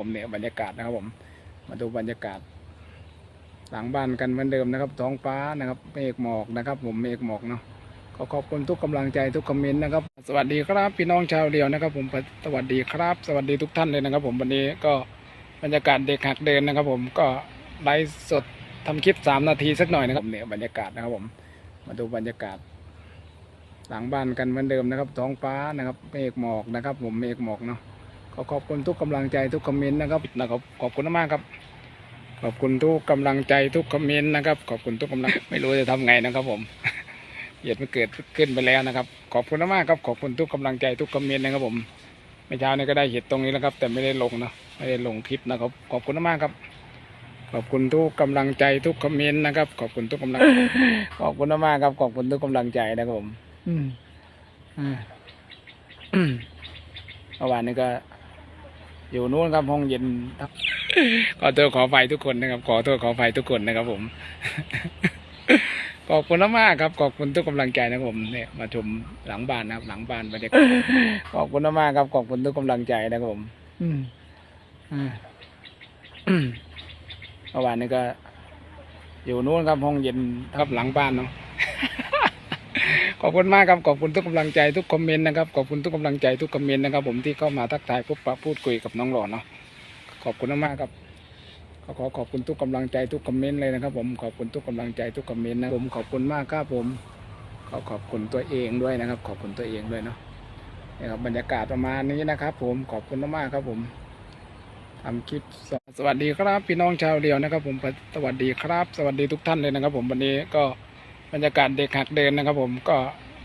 ผมเนี่ยบรรยากาศนะครับผม มาดูบรรยากาศ หลังบ้านกันเหมือนเดิมนะครับ ท้องฟ้านะครับเมฆหมอกนะครับ ผมเมฆหมอกเนาะขอขอบคุณทุกกำลังใจทุกคอมเมนต์นะครับ สวัสดีครับพี่น้องชาวเดียวนะครับ ผมสวัสดีครับ สวัสดีทุกท่านเลยนะครับ ผมวันนี้ก็บรรยากาศเด็กหักเดินนะครับ ผมก็ไลฟ์สดทำคลิปสามนาทีสักหน่อยนะครับเนี่ยบรรยากาศนะครับผม มาดูบรรยากาศ หลังบ้านกันเหมือนเดิมนะครับ ท้องฟ้านะครับเมฆหมอกนะครับ ผมเมฆหมอกเนาะ ขอขอบคุณทุกกำลังใจทุกคอมเมนต์นะครับนะครับ ขอบคุณมากครับ ขอบคุณทุกกำลังใจทุกคอมเมนต์นะครับ ขอบคุณทุกกำลังไม่รู้จะทำไงนะครับผมเหตุมันเกิดขึ้นไปแล้วนะครับ ขอบคุณมากครับ ขอบคุณทุกกำลังใจทุกคอมเมนต์นะครับผมเมื่อเช้านี้ก็ได้เหตุตรงนี้แล้วครับ แต่ไม่ได้ลงเนาะไม่ได้ลงคลิปนะครับ ขอบคุณมากครับ ขอบคุณทุกกำลังใจทุกคอมเมนต์นะครับ ขอบคุณทุกกำลัง ขอบคุณมากครับ ขอบคุณทุกกำลังใจนะครับผม อืมอ่าอืมเมื่อวานนี้ก็ อยู่นู้นครับห้องเย็นครับขอโทษขอไฟทุกคนนะครับ ขอโทษขอไฟทุกคนนะครับผม ขอบคุณมากครับ ขอบคุณทุกกำลังใจนะครับผมเนี่ยมาชมหลังบ้านนะครับ หลังบ้านบรรยากาศขอบคุณมากครับ ขอบคุณทุกกำลังใจนะครับผม อืมอ่าอืมเมื่อวานนี้ก็ อยู่นู้นครับห้องเย็นครับหลังบ้านเนาะ ขอบคุณมากครับขอบคุณทุกกำลังใจทุกคอมเมนต์นะครับขอบคุณทุกกำลังใจทุกคอมเมนต์นะครับ ผมที่เข้ามาทักทายพบปะพูดคุยกับน้องหล่อเนาะขอบคุณมากครับขอขอขอบคุณทุกกำลังใจทุกคอมเมนต์เลยนะครับ ผมขอบคุณทุกกำลังใจทุกคอมเมนต์นะผมขอบคุณมากครับผมขอขอบคุณตัวเองด้วยนะครับ ขอบคุณตัวเองด้วยเนาะนี่ครับบรรยากาศประมาณนี้นะครับ ผมขอบคุณมากครับผมทำคลิปสวสวัสดีครับ พี่น้องชาวเดียวนะครับ ผมสวัสดีครับ สวัสดีทุกท่านเลยนะครับ ผมวันนี้ก็ บรรยากาศเด็กหักเดินนะครับ ผมก็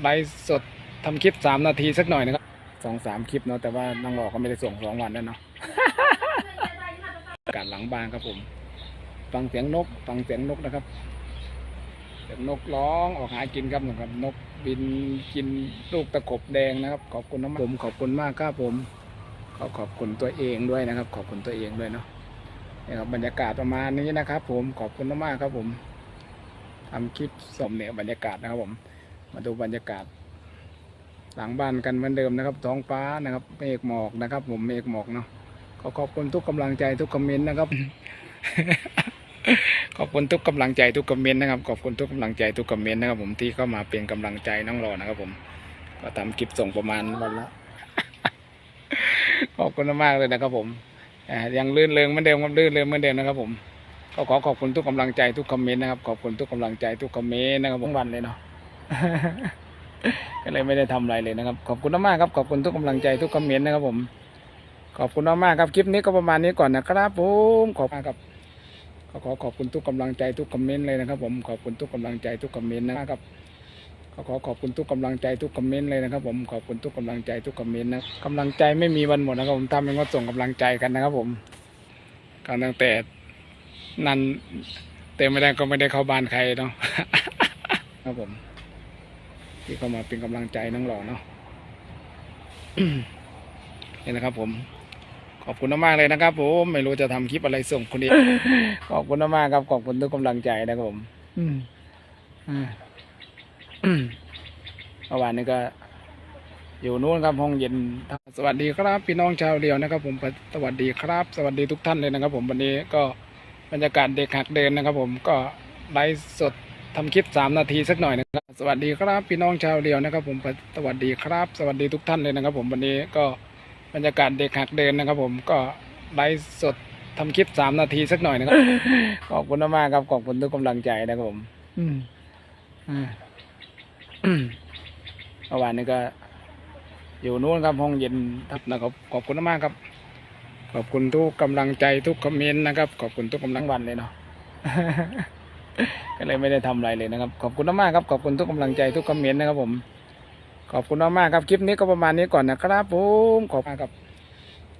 ไลฟ์สดทำคลิปสามนาทีสักหน่อยนะครับสองสามคลิปเนาะแต่ว่าน้องหลอกก็ไม่ได้ส่งสองวันแล้วเนาะอากาศหลังบ้านครับผม ฟังเสียงนก ฟังเสียงนกนะครับเสียงนกร้องออกหากินครับนะครับ นกบินกินลูกตะกบแดงนะครับ ขอบคุณน้องผมขอบคุณมากครับผมขอขอบคุณตัวเองด้วยนะครับ ขอบคุณตัวเองด้วยเนาะนี่ครับบรรยากาศประมาณนี้นะครับ ผมขอบคุณมากครับผม ทำคลิปสมเนี่ยบรรยากาศนะครับผม มาดูบรรยากาศ หลังบ้านกันเหมือนเดิมนะครับ ท้องฟ้านะครับเมฆหมอกนะครับ ผมเมฆหมอกเนาะขอขอบคุณทุกกำลังใจทุกคอมเมนต์นะครับ ขอบคุณทุกกำลังใจทุกคอมเมนต์นะครับ ขอบคุณทุกกำลังใจทุกคอมเมนต์นะครับ ผมที่เข้ามาเป็นกำลังใจน้องรอนะครับ ผม ก็ทำคลิปส่งประมาณวันละขอบคุณมากเลยนะครับ ผมยังลื่นเริงเหมือนเดิมครับลื่นเริงเหมือนเดิมนะครับ ผม ก็ขอขอบคุณทุกกำลังใจทุกคอมเมนต์นะครับ ขอบคุณทุกกำลังใจทุกคอมเมนต์นะครับทั้งวันเลยเนาะก็เลยไม่ได้ทำอะไรเลยนะครับ ขอบคุณมากๆครับ ขอบคุณทุกกำลังใจทุกคอมเมนต์นะครับ ผม ขอบคุณมากๆครับ คลิปนี้ก็ประมาณนี้ก่อนนะครับผมขอบคุณครับขอขอขอบคุณทุกกำลังใจทุกคอมเมนต์เลยนะครับ ผม ขอบคุณทุกกำลังใจทุกคอมเมนต์นะครับขอขอขอบคุณทุกกำลังใจทุกคอมเมนต์เลยนะครับผมขอบคุณทุกกำลังใจทุกคอมเมนต์นะกำลังใจไม่มีวันหมดนะครับผมทำเป็นว่าส่งกำลังใจกันนะครับ ผมกันตั้งแต่ นั่นเต็มไม่ได้ก็ไม่ได้เข้าบ้านใครเนาะครับผม ที่เข้ามาเป็นกำลังใจน้องหล่อเนาะนี่นะครับ ผม ขอบคุณมากๆเลยนะครับผมไม่รู้จะทำคลิปอะไรส่งคนเดียวขอบคุณมากๆครับขอบคุณทุกกำลังใจนะครับผมอืมอ่าอืมเมื่อวานนี้ก็ อยู่นู้นครับห้องเย็น สวัสดีครับ พี่น้องชาวเดียวนะครับ ผมสวัสดีครับ สวัสดีทุกท่านเลยนะครับ ผมวันนี้ก็ บรรยากาศเด็กหักเดินนะครับ ผมก็ไลฟ์สดทำคลิปสามนาทีสักหน่อยนะครับ สวัสดีครับพี่น้องชาวเดียวนะครับ ผมสวัสดีครับ สวัสดีทุกท่านเลยนะครับ ผมวันนี้ก็บรรยากาศเด็กหักเดินนะครับ ผมก็ไลฟ์สดทำคลิปสามนาทีสักหน่อยนะครับขอบคุณมากๆครับขอบคุณทุกกำลังใจนะครับผมอืมอ่าอืมเมื่อวานนี้ก็อยู่นู้นครับห้องเย็นครับนะครับขอบคุณมากครับ ขอบคุณทุกกำลังใจทุกคอมเมนต์นะครับ ขอบคุณทุกกำลังวันเลยเนาะก็เลยไม่ได้ทำอะไรเลยนะครับ ขอบคุณมากครับขอบคุณทุกกำลังใจทุกคอมเมนต์นะครับผม ขอบคุณมากๆครับคลิปนี้ก็ประมาณนี้ก่อนนะครับผมขอบคุณครับ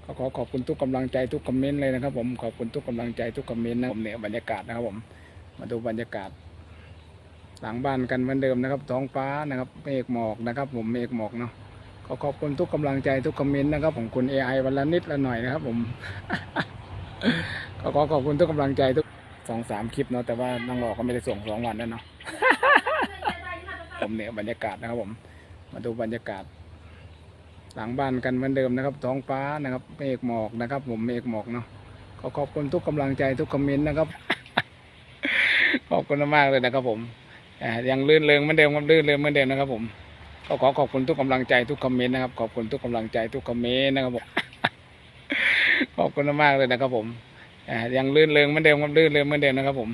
ขอขอขอบคุณทุกกำลังใจทุกคอมเมนต์เลยนะครับผมขอบคุณทุกกำลังใจทุกคอมเมนต์นะผมเนี่ยบรรยากาศนะครับผม มาดูบรรยากาศ หลังบ้านกันเหมือนเดิมนะครับท้องฟ้านะครับเมฆหมอกนะครับ ผมเมฆหมอกเนาะ ขอขอบคุณทุกกำลังใจทุกคอมเมนต์นะครับของคุณ AI วันละนิดละหน่อยนะครับผมขอขอขอบคุณทุกกำลังใจทุกสองสามคลิปเนาะแต่ว่าน้องหลอกก็ไม่ได้ส่งสองวันแล้วเนาะผมเนี่ยบรรยากาศนะครับผม มาดูบรรยากาศ หลังบ้านกันเหมือนเดิมนะครับ ท้องฟ้านะครับเมฆหมอกนะครับ ผมเมฆหมอกเนาะขอขอบคุณทุกกำลังใจทุกคอมเมนต์นะครับ ขอบคุณมากเลยนะครับผมอ่ายังลื่นเริงเหมือนเดิมครับลื่นเริงเหมือนเดิมนะครับผม ก็ขอขอบคุณทุกกำลังใจทุกคอมเมนต์นะครับ ขอบคุณทุกกำลังใจทุกคอมเมนต์นะครับผมขอบคุณมากเลยนะครับผมยังลื่นเริงเหมือนเดิมครับลื่นเริงเหมือนเดิมนะครับผม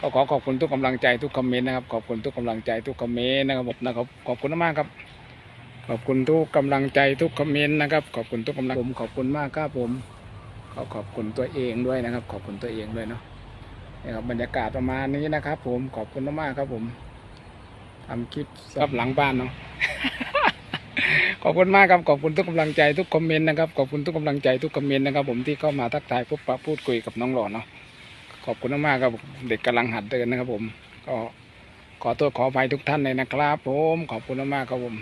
ก็ขอขอบคุณทุกกำลังใจทุกคอมเมนต์นะครับขอบคุณทุกกำลังใจทุกคอมเมนต์นะครับผมนะครับขอบคุณมากครับ ขอบคุณทุกกำลังใจทุกคอมเมนต์นะครับ ขอบคุณทุกกำลังผมขอบคุณมากครับผมขอขอบคุณตัวเองด้วยนะครับ ขอบคุณตัวเองด้วยเนาะนี่ครับบรรยากาศประมาณนี้นะครับ ผมขอบคุณมากครับผม ทำคลิปกับหลังบ้านเนาะ ขอบคุณมากครับ ขอบคุณทุกกำลังใจทุกคอมเมนต์นะครับ ขอบคุณทุกกำลังใจทุกคอมเมนต์นะครับ ผมที่เข้ามาทักทายพบปะพูดคุยกับน้องหล่อเนาะ ขอบคุณมากๆครับเด็กกำลังหัดเดินนะครับ ผม ก็ขอตัวขออภัยทุกท่านเลยนะครับ ผม ขอบคุณมากๆครับผม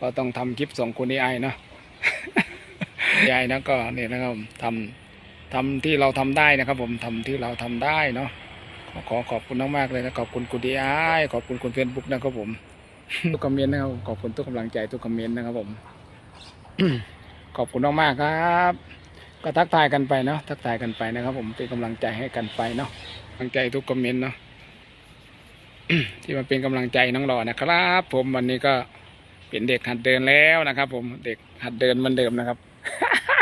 ก็ต้องทำคลิปส่งคุณไอเนาะไอนะก็เนี่ยนะครับทำทำที่เราทำได้นะครับ ผมทำที่เราทำได้เนาะ ขอขอขอบคุณมากๆเลยนะขอบคุณคุณดีไอขอบคุณคุณเฟซบุ๊กนะครับผม ทุกคอมเมนต์นะครับขอบคุณทุกกำลังใจทุกคอมเมนต์นะครับผม ขอบคุณมากๆครับ ก็ทักทายกันไปเนาะทักทายกันไปนะครับ ผมเป็นกำลังใจให้กันไปเนาะกำลังใจทุกคอมเมนต์เนาะที่มาเป็นกำลังใจน้องหล่อนะครับ ผมวันนี้ก็เป็นเด็กหัดเดินแล้วนะครับ ผมเด็กหัดเดินเหมือนเดิมนะครับ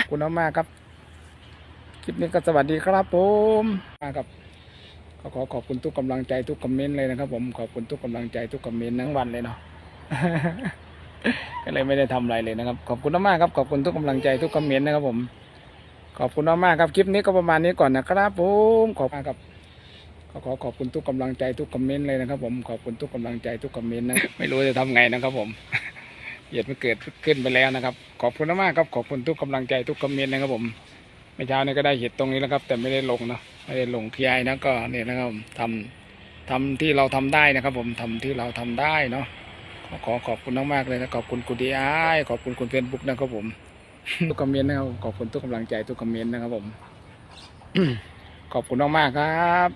คุณมากๆครับ คลิปนี้ก็สวัสดีครับผมมากับ ก็ขอขอบคุณทุกกำลังใจทุกคอมเมนต์เลยนะครับผมขอบคุณทุกกำลังใจทุกคอมเมนต์ทั้งวันเลยเนาะก็เลยไม่ได้ทำอะไรเลยนะครับ ขอบคุณมากๆครับขอบคุณทุกกำลังใจทุกคอมเมนต์นะครับผม ขอบคุณมากๆครับคลิปนี้ก็ประมาณนี้ก่อนนะครับผมขอบคุณครับก็ขอขอบคุณทุกกำลังใจทุกคอมเมนต์เลยนะครับ ผมขอบคุณทุกกำลังใจทุกคอมเมนต์นะไม่รู้จะทำไงนะครับ ผมเหตุมันเกิดขึ้นไปแล้วนะครับ ขอบคุณมากครับขอบคุณทุกกำลังใจทุกคอมเมนต์นะครับผม มื่อเช้านี้ก็ได้เหตุตรงนี้แล้วครับ แต่ไม่ได้ลงนะไม่ได้ลงพีไอนะก็เนี่ยนะครับทำทำที่เราทำได้นะครับ ผมทำที่เราทำได้เนาะขอขอบคุณมากๆเลยนะขอบคุณคุณดีไอขอบคุณคุณเฟซบุ๊กนะครับผมทุกคอมเมนต์นะครับขอบคุณทุกกำลังใจทุกคอมเมนต์นะครับผมขอบคุณมากๆครับ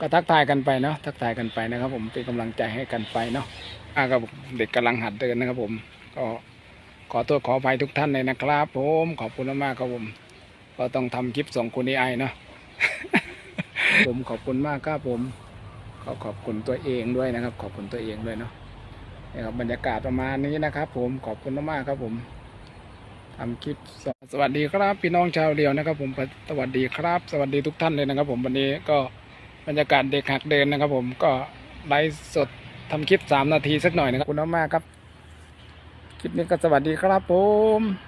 ก็ทักทายกันไปเนาะทักทายกันไปนะครับ ผมเป็นกำลังใจให้กันไปเนาะอ่ากับเด็กกำลังหัดเดินนะครับ ผม ก็ขอตัวขออภัยทุกท่านเลยนะครับ ผมขอบคุณมากๆครับผม ก็ต้องทำคลิปส่งคุณไอเนาะผมขอบคุณมากครับผมขอขอบคุณตัวเองด้วยนะครับ ขอบคุณตัวเองด้วยเนาะนี่ครับบรรยากาศประมาณนี้นะครับ ผมขอบคุณมากๆครับผมทำคลิปสสวัสดีครับ พี่น้องชาวเรียวนะครับ ผมสวัสดีครับ สวัสดีทุกท่านเลยนะครับ ผมวันนี้ก็บรรยากาศเด็กหักเดินนะครับ ผมก็ไลฟ์สดทำคลิปสามนาทีสักหน่อยนะครับขอบคุณมากครับคลิปนี้ก็สวัสดีครับผม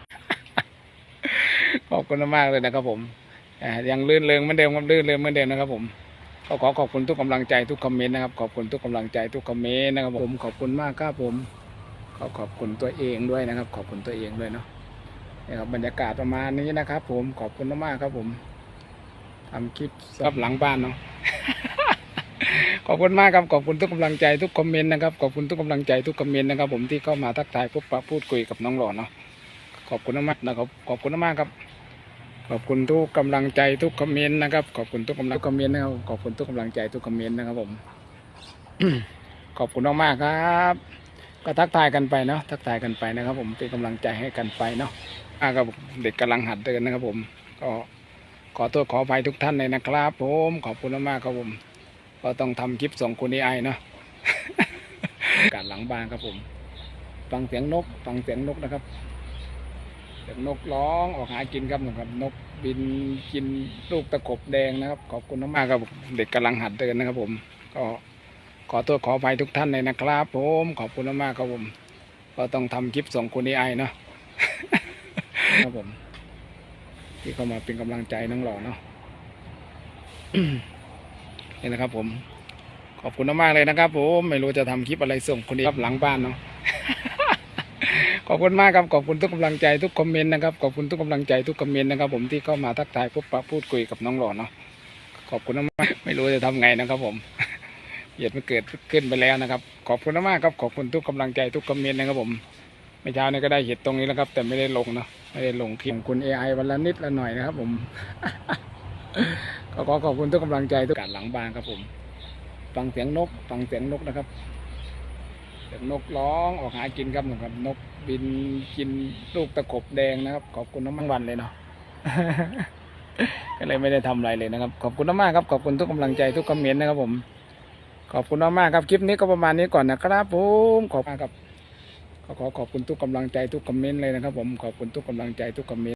ขอบคุณมากๆเลยนะครับผมอ่ายังลื่นเริงเหมือนเดิมครับลื่นเริงเหมือนเดิมนะครับผมก็ขอขอบคุณทุกกำลังใจทุกคอมเมนต์นะครับขอบคุณทุกกำลังใจทุกคอมเมนต์นะครับผมขอบคุณมากครับผมขอขอบคุณตัวเองด้วยนะครับ ขอบคุณตัวเองด้วยเนาะนี่ครับบรรยากาศประมาณนี้นะครับ ผมขอบคุณมากๆครับผมทำคลิปกับหลังบ้านเนาะขอบคุณมากครับขอบคุณทุกกำลังใจทุกคอมเมนต์นะครับขอบคุณทุกกำลังใจทุกคอมเมนต์นะครับ ผมที่เข้ามาทักทายพบปะพูดคุยกับน้องหล่อเนาะ ขอบคุณมากๆนะครับขอบคุณมากครับ ขอบคุณทุกกำลังใจทุกคอมเมนต์นะครับ ขอบคุณทุกกำลังคอมเมนต์นะครับขอบคุณทุกกำลังใจทุกคอมเมนต์นะครับ ผม ขอบคุณมากๆครับ ก็ทักทายกันไปเนาะทักทายกันไปนะครับ ผมเป็นกำลังใจให้กันไปเนาะอ่ากับเด็กกำลังหัดเดินนะครับ ผม ก็ขอตัวขออภัยทุกท่านเลยนะครับ ผมขอบคุณมากๆครับผม ก็ต้องทำคลิปส่งคุณไอเนาะการหลังบ้านครับผม ฟังเสียงนก ฟังเสียงนกนะครับ นกร้องออกหากินครับนะครับนกบินกินลูกตะกบแดงนะครับ ขอบคุณมากๆครับเด็กกำลังหัดเดินนะครับ ผม ก็ขอตัวขออภัยทุกท่านเลยนะครับ ผมขอบคุณมากๆครับผม ก็ต้องทำคลิปส่งคุณไอเนาะครับผม ที่เข้ามาเป็นกำลังใจน้องหล่อเนาะนี่นะครับผมขอบคุณมากๆเลยนะครับ ผมไม่รู้จะทำคลิปอะไรส่งคนนี้ครับหลังบ้านเนาะ ขอบคุณมากครับขอบคุณทุกกำลังใจทุกคอมเมนต์นะครับขอบคุณทุกกำลังใจทุกคอมเมนต์นะครับ ผมที่เข้ามาทักทายพบปะพูดคุยกับน้องหล่อเนาะขอบคุณมากๆไม่รู้จะทำไงนะครับ ผมเหตุมันเกิดขึ้นไปแล้วนะครับ ขอบคุณมากครับขอบคุณทุกกำลังใจทุกคอมเมนต์นะครับผมเมื่อเช้านี้ก็ได้เหตุตรงนี้แล้วครับ แต่ไม่ได้ลงเนาะไม่ได้ลงคลิปคุณ AI วันละนิดละหน่อยนะครับ ผมก็ขอขอบคุณทุกกำลังใจทุกการหลังบ้านครับผม ฟังเสียงนก ฟังเสียงนกนะครับ นกร้องออกหากินครับนะครับ นกบินกินลูกตะกบแดงนะครับ ขอบคุณน้ำมันวันเลยเนาะก็เลยไม่ได้ทำอะไรเลยนะครับ ขอบคุณมากๆครับ ขอบคุณทุกกำลังใจทุกคอมเมนต์นะครับผม ขอบคุณมากๆครับ คลิปนี้ก็ประมาณนี้ก่อนนะครับผมขอบคุณครับขอขอบคุณทุกกำลังใจทุกคอมเมนต์เลยนะครับ ผม ขอบคุณทุกกำลังใจทุกคอมเมนต์